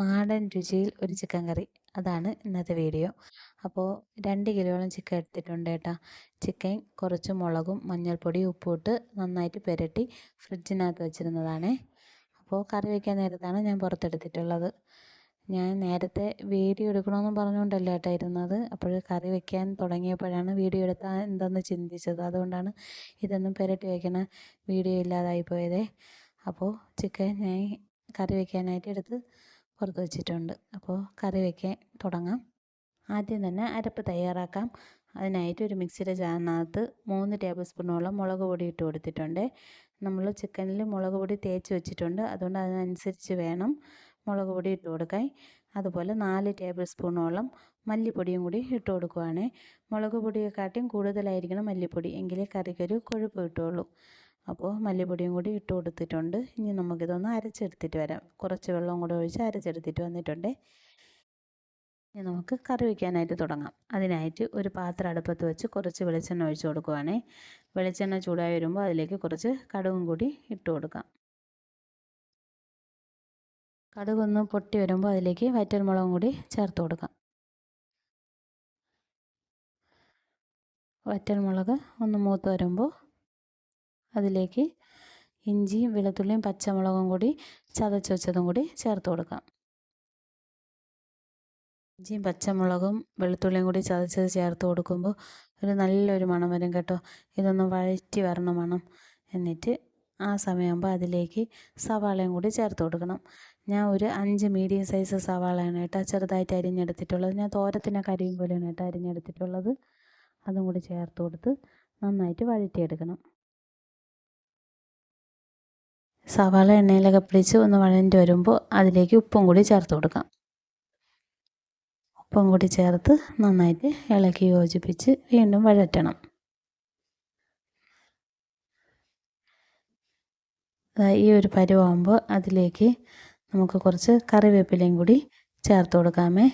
നാടൻ രുചിയിൽ ഒരു ചിക്കൻ കറി. അതാണ് ഇന്നത്തെ വീഡിയോ. അപ്പോൾ രണ്ട് കിലോളം ചിക്കൻ എടുത്തിട്ടുണ്ട് കേട്ടോ ചിക്കൻ കുറച്ച് മുളകും മഞ്ഞൾപ്പൊടി ഉപ്പും ഇട്ട് നന്നായിട്ട് പുരട്ടി ഫ്രിഡ്ജിനകത്ത് വെച്ചിരുന്നതാണ്. അപ്പോൾ കറി വയ്ക്കാൻ നേരത്താണ് ഞാൻ പുറത്തെടുത്തിട്ടുള്ളത്. ഞാൻ നേരത്തെ വീഡിയോ എടുക്കണമെന്ന് പറഞ്ഞുകൊണ്ടല്ല കേട്ടോ ഇരുന്നത്. അപ്പോൾ കറി വയ്ക്കാൻ തുടങ്ങിയപ്പോഴാണ് വീഡിയോ എടുത്താൽ എന്തെന്ന് ചിന്തിച്ചത്. അതുകൊണ്ടാണ് ഇതൊന്നും പുരട്ടി വയ്ക്കണ വീഡിയോ ഇല്ലാതായി പോയതേ. അപ്പോൾ ചിക്കൻ ഞാൻ കറി വയ്ക്കാനായിട്ട് എടുത്ത് പുറത്ത് വെച്ചിട്ടുണ്ട്. അപ്പോൾ കറി വയ്ക്കാൻ തുടങ്ങാം. ആദ്യം തന്നെ അരപ്പ് തയ്യാറാക്കാം. അതിനായിട്ട് ഒരു മിക്സിയുടെ ജാറിനകത്ത് മൂന്ന് ടേബിൾ സ്പൂണോളം മുളക് പൊടി ഇട്ട് കൊടുത്തിട്ടുണ്ട്. നമ്മൾ ചിക്കനിൽ മുളക് പൊടി തേച്ച് വെച്ചിട്ടുണ്ട്. അതുകൊണ്ട് അതിനനുസരിച്ച് വേണം മുളക് പൊടി ഇട്ട് കൊടുക്കാൻ. അതുപോലെ നാല് ടേബിൾ സ്പൂണോളം മല്ലിപ്പൊടിയും കൂടി ഇട്ട് കൊടുക്കുവാണ്. മുളക് പൊടിയെക്കാട്ടിയും കൂടുതലായിരിക്കണം മല്ലിപ്പൊടി. എങ്കിലേ കറിക്കൊരു കൊഴുപ്പ് കിട്ടുള്ളൂ അപ്പോൾ മല്ലിപ്പൊടിയും കൂടി ഇട്ട് കൊടുത്തിട്ടുണ്ട്. ഇനി നമുക്കിതൊന്ന് അരച്ചെടുത്തിട്ട് വരാം. കുറച്ച് വെള്ളം കൂടെ ഒഴിച്ച് അരച്ചെടുത്തിട്ട് വന്നിട്ടുണ്ട്. ഇനി നമുക്ക് കറി വയ്ക്കാനായിട്ട് തുടങ്ങാം. അതിനായിട്ട് ഒരു പാത്രം അടുപ്പത്ത് വെച്ച് കുറച്ച് വെളിച്ചെണ്ണ ഒഴിച്ച് കൊടുക്കുവാണേ. വെളിച്ചെണ്ണ ചൂടായി വരുമ്പോൾ അതിലേക്ക് കുറച്ച് കടുകും കൂടി ഇട്ട് കൊടുക്കാം. കടുകൊന്ന് പൊട്ടി വരുമ്പോൾ അതിലേക്ക് വറ്റൽമുളകും കൂടി ചേർത്ത് കൊടുക്കാം. വറ്റൽമുളക് ഒന്ന് മൂത്ത് വരുമ്പോൾ അതിലേക്ക് ഇഞ്ചിയും വെളുത്തുള്ളിയും പച്ചമുളകും കൂടി ചതച്ച് വെച്ചതും കൂടി ചേർത്ത് കൊടുക്കാം. ഇഞ്ചിയും പച്ചമുളകും വെളുത്തുള്ളിയും കൂടി ചതച്ചത് ചേർത്ത് കൊടുക്കുമ്പോൾ ഒരു നല്ലൊരു മണം വരും കേട്ടോ. ഇതൊന്ന് വഴറ്റി വരണം മണം എന്നിട്ട് ആ സമയമാകുമ്പോൾ അതിലേക്ക് സവാളയും കൂടി ചേർത്ത് കൊടുക്കണം. ഞാൻ ഒരു അഞ്ച് മീഡിയം സൈസ് സവാളയാണ് കേട്ടോ ചെറുതായിട്ട് അരിഞ്ഞെടുത്തിട്ടുള്ളത്. ഞാൻ തോരത്തിനൊക്കെ അരിയും പോലെയാണ് കേട്ടോ അരിഞ്ഞെടുത്തിട്ടുള്ളത്. അതും കൂടി ചേർത്ത് കൊടുത്ത് നന്നായിട്ട് വഴറ്റിയെടുക്കണം. സവാള എണ്ണയിലൊക്കെ പിടിച്ച് ഒന്ന് വഴഞ്ഞിട്ട് വരുമ്പോൾ അതിലേക്ക് ഉപ്പും കൂടി ചേർത്ത് കൊടുക്കാം. ഉപ്പും കൂടി ചേർത്ത് നന്നായിട്ട് ഇളക്കി യോജിപ്പിച്ച് വീണ്ടും വഴറ്റണം. ഈ ഒരു പരുവാകുമ്പോൾ അതിലേക്ക് നമുക്ക് കുറച്ച് കറിവേപ്പിലയും കൂടി ചേർത്ത് കൊടുക്കാമേ.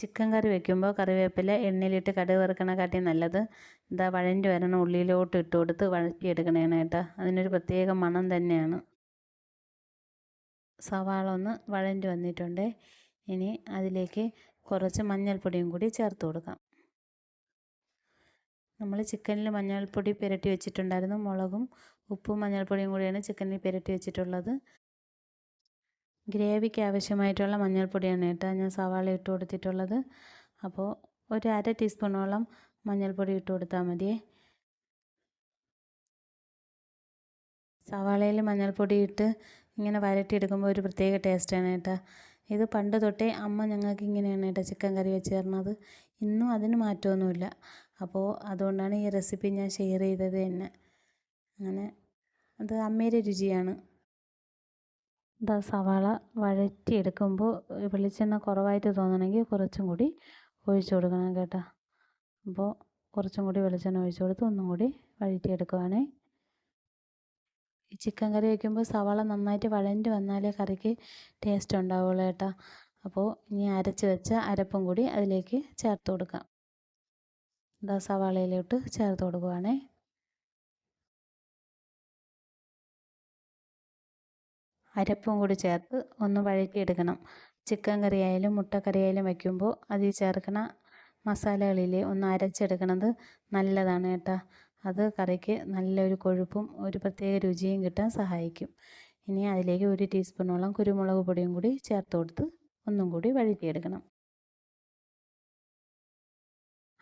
ചിക്കൻ കറി വെക്കുമ്പോൾ കറിവേപ്പില എണ്ണയിലിട്ട് കടുക് വറുക്കണക്കാട്ടി നല്ലത്. എന്താ വഴഞ്ഞ് വരണ ഉള്ളിയിലോട്ട് ഇട്ട് കൊടുത്ത് വഴറ്റിയെടുക്കണേണ് കേട്ടോ. അതിനൊരു പ്രത്യേക മണം തന്നെയാണ്. സവാള ഒന്ന് വഴഞ്ഞ് വന്നിട്ടുണ്ട്. ഇനി അതിലേക്ക് കുറച്ച് മഞ്ഞൾപ്പൊടിയും കൂടി ചേർത്ത് കൊടുക്കാം. നമ്മൾ ചിക്കനിൽ മഞ്ഞൾപ്പൊടി പുരട്ടി വെച്ചിട്ടുണ്ടായിരുന്നു. മുളകും ഉപ്പും മഞ്ഞൾപ്പൊടിയും കൂടിയാണ് ചിക്കനിൽ പുരട്ടി വെച്ചിട്ടുള്ളത്. ഗ്രേവിക്ക് ആവശ്യമായിട്ടുള്ള മഞ്ഞൾപ്പൊടിയാണ് കേട്ടോ ഞാൻ സവാള ഇട്ട് കൊടുത്തിട്ടുള്ളത്. അപ്പോൾ ഒരു അര ടീസ്പൂണോളം മഞ്ഞൾപ്പൊടി ഇട്ട് കൊടുത്താൽ മതിയേ. സവാളയിൽ മഞ്ഞൾപ്പൊടി ഇട്ട് ഇങ്ങനെ വരട്ടിയെടുക്കുമ്പോൾ ഒരു പ്രത്യേക ടേസ്റ്റാണ് കേട്ടോ. ഇത് പണ്ട് തൊട്ടേ അമ്മ ഞങ്ങൾക്ക് ഇങ്ങനെയാണ് കേട്ടോ ചിക്കൻ കറി വെച്ച് തരുന്നത്. ഇന്നും അതിന് മാറ്റമൊന്നുമില്ല. അപ്പോൾ അതുകൊണ്ടാണ് ഈ റെസിപ്പി ഞാൻ ഷെയർ ചെയ്തത് തന്നെ. അങ്ങനെ അത് അമ്മയുടെ രുചിയാണ്. ഇതാ സവാള വഴറ്റിയെടുക്കുമ്പോൾ വെളിച്ചെണ്ണ കുറവായിട്ട് തോന്നണമെങ്കിൽ കുറച്ചും കൂടി ഒഴിച്ചു കൊടുക്കണം കേട്ടോ. അപ്പോൾ കുറച്ചും കൂടി വെളിച്ചെണ്ണ ഒഴിച്ചു കൊടുത്ത് ഒന്നും കൂടി വഴറ്റിയെടുക്കുവാണേ. ഈ ചിക്കൻ കറി വയ്ക്കുമ്പോൾ സവാള നന്നായിട്ട് വഴഞ്ഞ് വന്നാലേ കറിക്ക് ടേസ്റ്റ് ഉണ്ടാവുള്ളൂ കേട്ടോ. അപ്പോൾ ഇനി അരച്ച് വെച്ച അരപ്പും കൂടി അതിലേക്ക് ചേർത്ത് കൊടുക്കാം. ഇതാ സവാളയിലോട്ട് ചേർത്ത് കൊടുക്കുവാണേ. അരപ്പും കൂടി ചേർത്ത് ഒന്ന് വഴറ്റിയെടുക്കണം ചിക്കൻ കറി ആയാലും മുട്ടക്കറി ആയാലും വയ്ക്കുമ്പോൾ അതിൽ ചേർക്കണ മസാലകളിലെ ഒന്ന് അരച്ചെടുക്കണത് നല്ലതാണ് കേട്ടോ. അത് കറിക്ക് നല്ലൊരു കൊഴുപ്പും ഒരു പ്രത്യേക രുചിയും കിട്ടാൻ സഹായിക്കും. ഇനി അതിലേക്ക് ഒരു ടീസ്പൂണോളം കുരുമുളക് പൊടിയും കൂടി ചേർത്ത് കൊടുത്ത് ഒന്നും കൂടി വഴറ്റിയെടുക്കണം.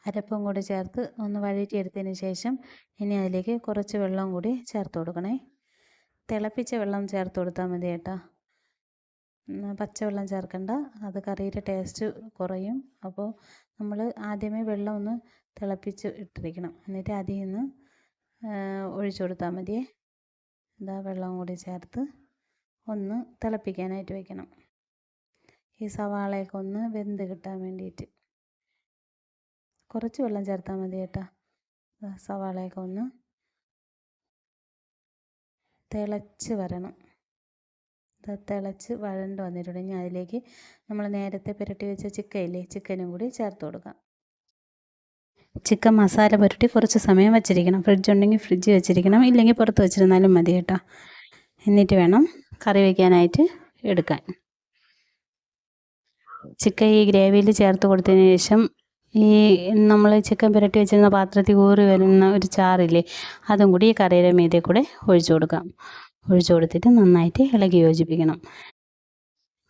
അരപ്പും കൂടി ചേർത്ത് ഒന്ന് വഴറ്റിയെടുത്തതിന് ശേഷം ഇനി അതിലേക്ക് കുറച്ച് വെള്ളം കൂടി ചേർത്ത് കൊടുക്കണേ. തിളപ്പിച്ച വെള്ളം ചേർത്ത് കൊടുത്താൽ മതി കേട്ടോ. പച്ചവെള്ളം ചേർക്കണ്ട. അത് കറിയുടെ ടേസ്റ്റ് കുറയും. അപ്പോൾ നമ്മൾ ആദ്യമേ വെള്ളം ഒന്ന് തിളപ്പിച്ച് ഇട്ടിരിക്കണം. എന്നിട്ട് അതിൽ നിന്ന് ഒഴിച്ചു കൊടുത്താൽ മതിയേ. ഇതാ വെള്ളം കൂടി ചേർത്ത് ഒന്ന് തിളപ്പിക്കാനായിട്ട് വയ്ക്കണം ഈ സവാളയൊക്കെ ഒന്ന് വെന്ത് കിട്ടാൻ വേണ്ടിയിട്ട്. കുറച്ച് വെള്ളം ചേർത്താൽ മതി കേട്ടോ. സവാളയൊക്കെ ഒന്ന് തിളച്ച് വരണം. തിളച്ച് വഴണ്ട് വന്നിട്ടുണ്ടെങ്കിൽ അതിലേക്ക് നമ്മൾ നേരത്തെ പുരട്ടി വെച്ച ചിക്കൻ ഇല്ലേ? ചിക്കനും കൂടി ചേർത്ത് കൊടുക്കാം. ചിക്കൻ മസാല പുരട്ടി കുറച്ച് സമയം വെച്ചിരിക്കണം. ഫ്രിഡ്ജ് ഉണ്ടെങ്കിൽ ഫ്രിഡ്ജ് വെച്ചിരിക്കണം. ഇല്ലെങ്കിൽ പുറത്ത് വെച്ചിരുന്നാലും മതി കേട്ടോ. എന്നിട്ട് വേണം കറി വയ്ക്കാനായിട്ട് എടുക്കാൻ. ചിക്കൻ ഈ ഗ്രേവിയിൽ ചേർത്ത് കൊടുത്തതിന് ശേഷം ഈ നമ്മൾ ചിക്കൻ പുരട്ടി വെച്ചിരുന്ന പാത്രത്തിൽ ഊറി വരുന്ന ഒരു ചാറില്ലേ അതും കൂടി ഈ കറിയുടെ മീതെ കൂടെ ഒഴിച്ചു കൊടുക്കാം. ഒഴിച്ചു കൊടുത്തിട്ട് നന്നായിട്ട് ഇളകി യോജിപ്പിക്കണം.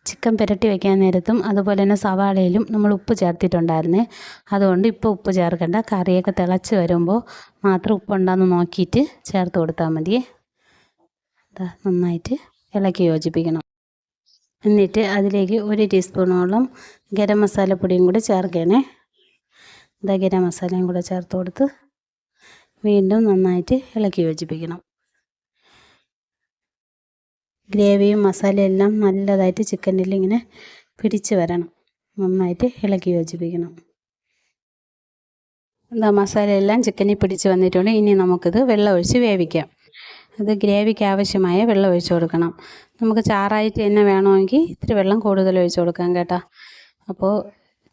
ചിക്കൻ പുരട്ടി വെക്കാൻ നേരത്തും അതുപോലെ തന്നെ സവാളയിലും നമ്മൾ ഉപ്പ് ചേർത്തിട്ടുണ്ടായിരുന്നേ അതുകൊണ്ട് ഇപ്പോൾ ഉപ്പ് ചേർക്കേണ്ട. കറിയൊക്കെ തിളച്ച് വരുമ്പോൾ മാത്രം ഉപ്പുണ്ടെന്ന് നോക്കിയിട്ട് ചേർത്ത് കൊടുത്താൽ മതിയേ. നന്നായിട്ട് ഇളക്കി യോജിപ്പിക്കണം. എന്നിട്ട് അതിലേക്ക് ഒരു ടീസ്പൂണോളം ഗരം മസാലപ്പൊടിയും കൂടി ചേർക്കണേ. ഇതാ ഗരം മസാലയും കൂടെ ചേർത്ത് കൊടുത്ത് വീണ്ടും നന്നായിട്ട് ഇളക്കി യോജിപ്പിക്കണം. ഗ്രേവിയും മസാലയും എല്ലാം നല്ലതായിട്ട് ചിക്കനിൽ ഇങ്ങനെ പിടിച്ച് വരണം. നന്നായിട്ട് ഇളക്കി യോജിപ്പിക്കണം. എന്താ മസാലയെല്ലാം ചിക്കനിൽ പിടിച്ച് വന്നിട്ടുണ്ട്. ഇനി നമുക്കിത് വെള്ളം ഒഴിച്ച് വേവിക്കാം. അത് ഗ്രേവിക്ക് ആവശ്യമായ വെള്ളം ഒഴിച്ചു കൊടുക്കണം. നമുക്ക് ചാറായിട്ട് തന്നെ വേണമെങ്കിൽ ഇത്തിരി വെള്ളം കൂടുതൽ ഒഴിച്ചു കൊടുക്കാം കേട്ടോ. അപ്പോൾ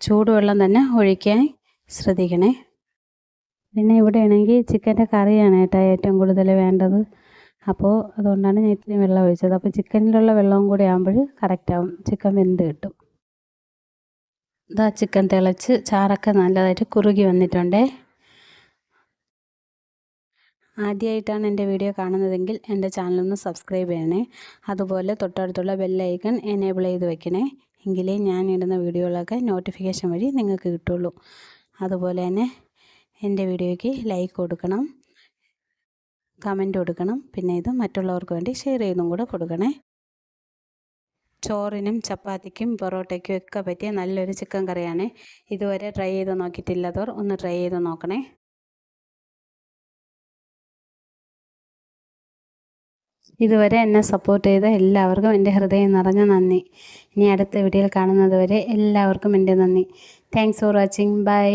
ചൂടുവെള്ളം തന്നെ ഒഴിക്കാൻ ശ്രദ്ധിക്കണേ. പിന്നെ ഇവിടെ ആണെങ്കിൽ ചിക്കന്റെ കറിയാണ് കേട്ടോ ഏറ്റവും കൂടുതൽ വേണ്ടത്. അപ്പോൾ അതുകൊണ്ടാണ് ഞാൻ ഇത്രയും വെള്ളം ഒഴിച്ചത്. അപ്പോൾ ചിക്കനിലുള്ള വെള്ളവും കൂടി ആകുമ്പോൾ കറക്റ്റാവും ചിക്കൻ വെന്ത് കിട്ടും. ഇതാ ചിക്കൻ തിളച്ച് ചാറൊക്കെ നല്ലതായിട്ട് കുറുകി വന്നിട്ടുണ്ടേ. ആദ്യമായിട്ടാണ് എന്റെ വീഡിയോ കാണുന്നതെങ്കിൽ എന്റെ ചാനലൊന്ന് സബ്സ്ക്രൈബ് ചെയ്യണേ. അതുപോലെ തൊട്ടടുത്തുള്ള ബെല്ലൈക്കൺ എനേബിൾ ചെയ്ത് വെക്കണേ. എങ്കിലേ ഞാൻ ഇടുന്ന വീഡിയോകളൊക്കെ നോട്ടിഫിക്കേഷൻ വഴി നിങ്ങൾക്ക് കിട്ടുള്ളൂ. അതുപോലെ തന്നെ എന്റെ വീഡിയോയ്ക്ക് ലൈക്ക് കൊടുക്കണം കമന്റ് കൊടുക്കണം പിന്നെ ഇത് മറ്റുള്ളവർക്ക് വേണ്ടി ഷെയർ ചെയ്തും കൂടെ കൊടുക്കണേ. ചോറിനും ചപ്പാത്തിക്കും പൊറോട്ടയ്ക്കും ഒക്കെ പറ്റിയ നല്ലൊരു ചിക്കൻ കറിയാണ്. ഇതുവരെ ട്രൈ ചെയ്ത് നോക്കിയിട്ടില്ലാത്തവർ ഒന്ന് ട്രൈ ചെയ്ത് നോക്കണേ. ഇതുവരെ എന്നെ സപ്പോർട്ട് ചെയ്ത എല്ലാവർക്കും എന്റെ ഹൃദയം നിറഞ്ഞ നന്ദി. ഇനി അടുത്ത വീഡിയോയിൽ കാണുന്നതുവരെ എല്ലാവർക്കും എന്റെ നന്ദി. Thanks for watching bye